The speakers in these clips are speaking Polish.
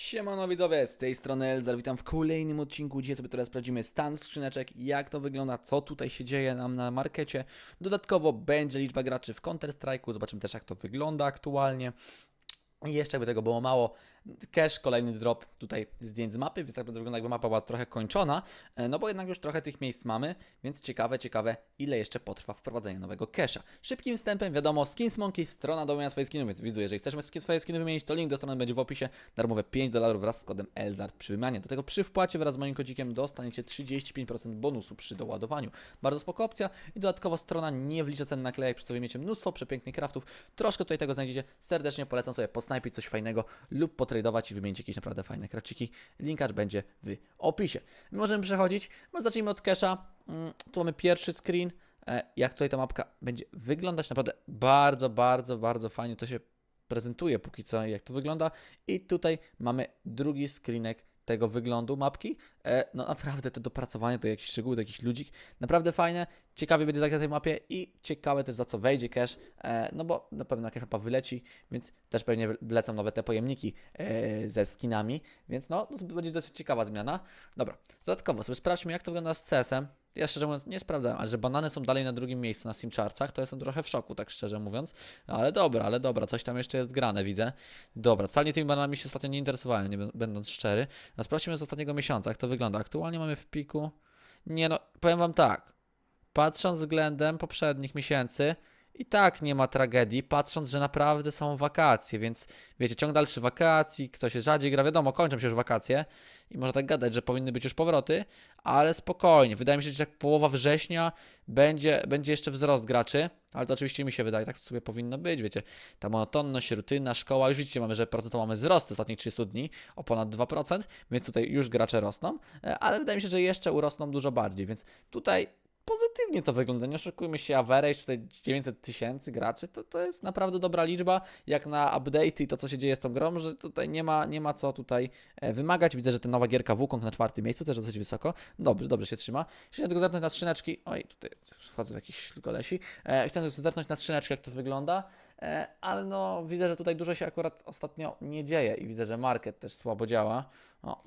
Siemano widzowie, z tej strony Elzar, witam w kolejnym odcinku. Dzisiaj sobie teraz sprawdzimy stan skrzyneczek, jak to wygląda, co tutaj się dzieje nam na markecie. Dodatkowo będzie liczba graczy w Counter Strike'u, zobaczymy też jak to wygląda aktualnie. I jeszcze jakby tego było mało, cash, kolejny drop tutaj zdjęć z mapy, więc tak naprawdę wygląda jakby mapa była trochę kończona, e, no bo jednak już trochę tych miejsc mamy, więc ciekawe, ciekawe ile jeszcze potrwa wprowadzenie nowego cache'a. Szybkim wstępem, wiadomo, Skins Monkey, strona do wymiany swoich skinów, więc widzę, jeżeli chcesz swoje skiny wymienić, to link do strony będzie w opisie, darmowe 5 dolarów wraz z kodem ELZARD przy wymianie. Do tego przy wpłacie wraz z moim kodzikiem dostaniecie 35% bonusu przy doładowaniu. Bardzo spoko opcja i dodatkowo strona nie wlicza cen naklejek, przez co wymiecie mnóstwo przepięknych craftów. Troszkę tutaj tego znajdziecie. Serdecznie polecam sobie posnajpić coś fajnego lub potradować i wymienić jakieś naprawdę fajne kraciki. Linkacz będzie w opisie. My możemy przechodzić. Może zacznijmy od cache'a. Mm, Tu mamy pierwszy screen. E, Jak tutaj ta mapka będzie wyglądać. Naprawdę bardzo, bardzo, bardzo fajnie to się prezentuje póki co, jak to wygląda. I tutaj mamy drugi screenek tego wyglądu mapki. E, no naprawdę te dopracowanie, to jakiś szczegóły, to jakiś ludzik. Naprawdę fajne. Ciekawie będzie tak na tej mapie i ciekawe też za co wejdzie cash. E, no bo na pewno jakaś mapa wyleci, więc też pewnie wlecą nowe te pojemniki e, ze skinami. Więc no, będzie dosyć ciekawa zmiana. Dobra, dodatkowo sobie sprawdźmy jak to wygląda z CS-em. Ja szczerze mówiąc nie sprawdzałem, ale że banany są dalej na drugim miejscu na Steam Chartsach, to jestem trochę w szoku, tak szczerze mówiąc. Ale dobra, ale dobra, coś tam jeszcze jest grane, widzę. Dobra, wcale tymi bananami się ostatnio nie interesowałem, nie bę- będąc szczery. A sprawdźmy z ostatniego miesiąca, jak to wygląda. Aktualnie mamy w piku. Nie no, powiem wam tak. Patrząc względem poprzednich miesięcy, i tak nie ma tragedii, patrząc, że naprawdę są wakacje, więc wiecie, ciąg dalszy wakacji, kto się rzadziej gra, wiadomo, kończą się już wakacje i można tak gadać, że powinny być już powroty, ale spokojnie, wydaje mi się, że jak połowa września będzie, będzie jeszcze wzrost graczy, ale to oczywiście mi się wydaje, tak sobie powinno być, wiecie, ta monotonność, rutyna, szkoła, już widzicie, mamy, że procentowo mamy wzrost ostatnich 30 dni o ponad 2%, więc tutaj już gracze rosną, e, ale wydaje mi się, że jeszcze urosną dużo bardziej, więc tutaj pozytywnie to wygląda. Nie oszukujmy się, average tutaj 900 tysięcy graczy, to, to jest naprawdę dobra liczba, jak na update i to, co się dzieje z tą grą, że tutaj nie ma, nie ma co tutaj e, wymagać. Widzę, że ta nowa gierka Wukong na czwartym miejscu, też dosyć wysoko. Dobrze, dobrze się trzyma. Chciałem tylko zerknąć na skrzyneczki. Oj, tutaj wchodzę w jakiś kolesi. E, chciałem sobie zerknąć na skrzyneczki, jak to wygląda. E, ale no, widzę, że tutaj dużo się akurat ostatnio nie dzieje i widzę, że market też słabo działa. O,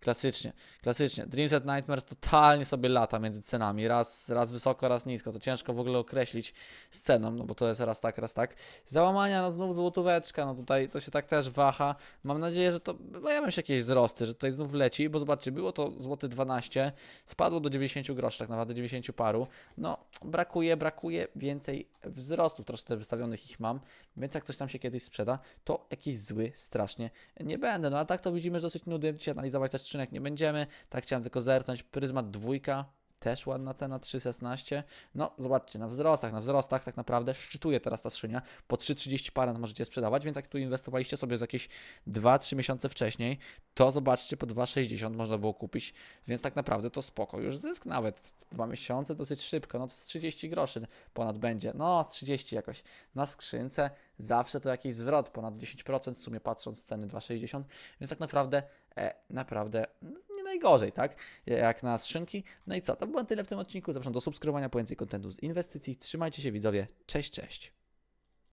klasycznie, klasycznie. Dreams at Nightmares totalnie sobie lata między cenami. Raz, raz wysoko, raz nisko. To ciężko w ogóle określić z ceną, no bo to jest raz tak, raz tak. Załamania, no znów złotóweczka, no tutaj to się tak też waha. Mam nadzieję, że to pojawią się jakieś wzrosty, że tutaj znów leci, bo zobaczcie, było to złoty 12, spadło do 90 groszy, tak naprawdę 90 paru. No, brakuje, brakuje więcej wzrostów, troszkę wystawionych ich mam, więc jak coś tam się kiedyś sprzeda, to jakiś zły strasznie nie będę. No ale tak to widzimy, że dosyć nudy. Dzisiaj analizować też skrzynek nie będziemy. Tak chciałem tylko zerknąć. Pryzmat dwójka. Też ładna cena, 3,16. No, zobaczcie, na wzrostach, na wzrostach tak naprawdę szczytuje teraz ta skrzynia. Po 3,30 parę możecie sprzedawać, więc jak tu inwestowaliście sobie z jakieś 2-3 miesiące wcześniej, to zobaczcie, po 2,60 można było kupić, więc tak naprawdę to spoko. Już zysk nawet 2 miesiące, dosyć szybko, no to z 30 groszy ponad będzie. No, z 30 jakoś na skrzynce. Zawsze to jakiś zwrot, ponad 10% w sumie patrząc ceny 2,60, więc tak naprawdę, e, naprawdę najgorzej, tak? Jak na skrzynki. No i co, to było tyle w tym odcinku. Zapraszam do subskrybowania po więcej kontentu z inwestycji. Trzymajcie się widzowie, cześć, cześć.